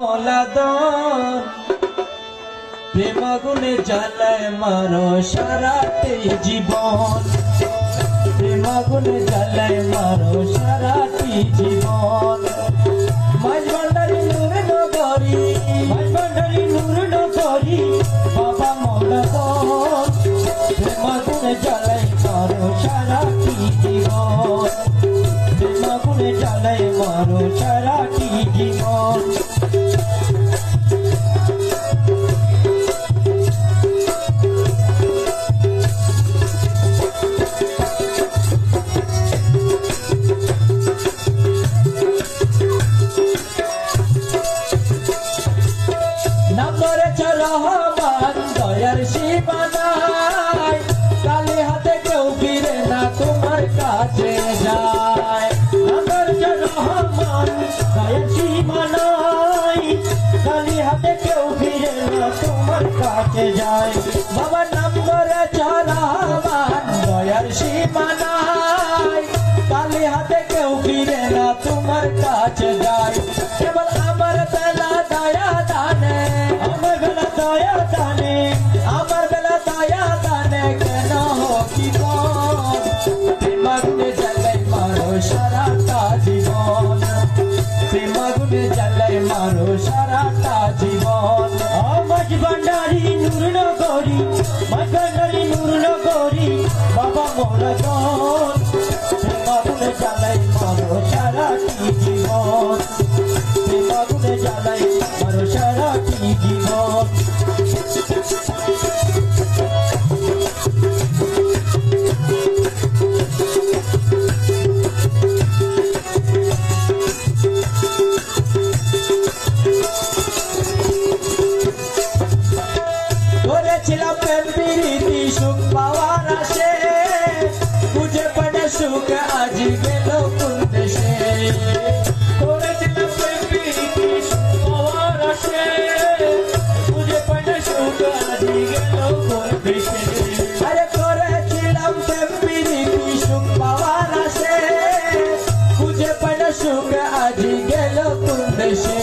মলাদন প্রেম আগুনে জ্বালায় মারো সারাতে জীবন। প্রেম আগুনে জ্বালায় মারো সারাটি জীবন। মাঝ ভান্ডারি নূর নগরী মাঝ ভান্ডারি নূর নগরী, বাবা মলাদন প্রেম আগুনে জ্বালায় মারো সারাটি জীবন। প্রেম আগুনে জ্বালায় মারো সারাটি জীবন। কালি হাতে কেউ ফিরে না, তোমার কাছে যায়। নম্বর রহমান দয়ার সীমানায় কালি কালি হাতে কেউ ফিরে না, তোমার কাছে যায়। ভান্ডারি করি বাবা মোরা সুখ আজ গেল কোন দেশে। করেছিলাম পাওয়ার আসে বুঝে পড়ে সুখ, আজ গেল কোন দেশে। আরে করেছিলাম প্রেম সুখ পাওয়ার আসে আজ গেল কোন দেশে।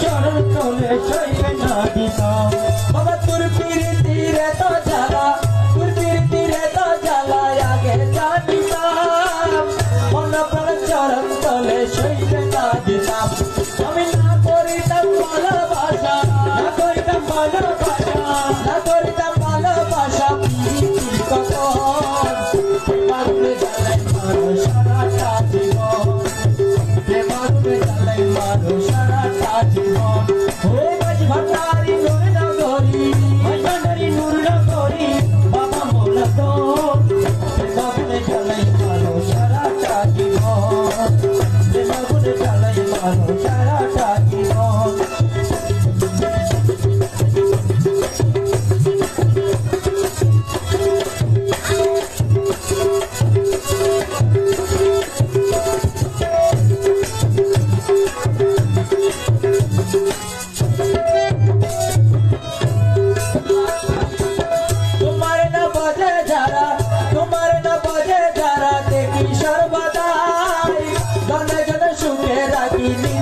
চরণ তলে সইতে জ্বালাই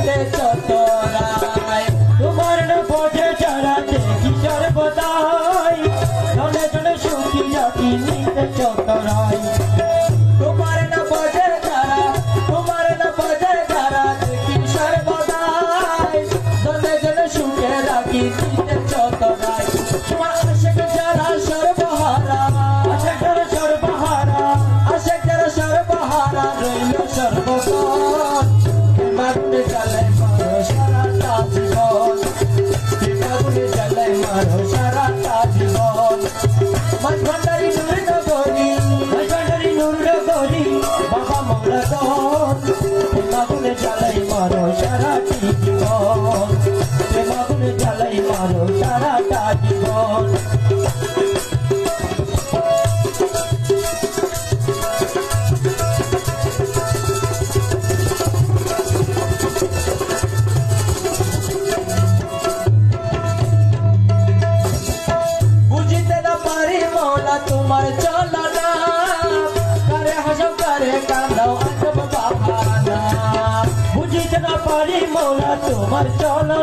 কান্দে সতরায় তোমার বোঝে যারা দেখি সর্বদাই, জনে জনে সুখী জাতি নিতে চতরায় তোমার না বোঝে যারা, তোমার না বোঝে যারা দেখি সর্বদাই, জনে জনে সুখে রাখি জ্বালাই মারো সারাটা জীবন তোমার চলা না কারে হাসব কারে কান্দাও বুঝিতে না পারি মোলা তোমার চলা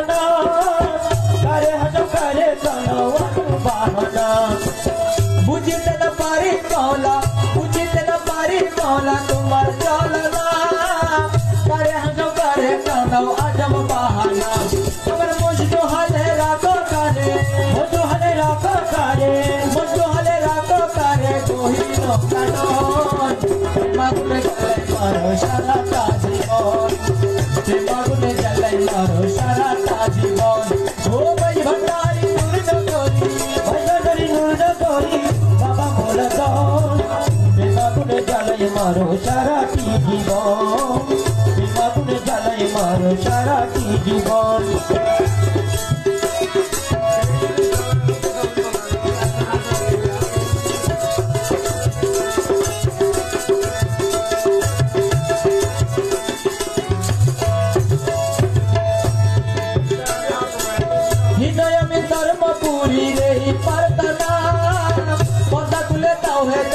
বাবা বলে দাও।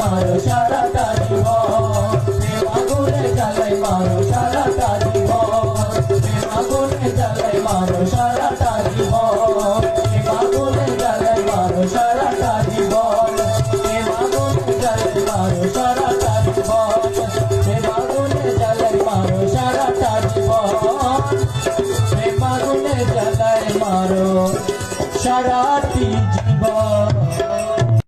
মারো সারা তারি মারো সারা তারি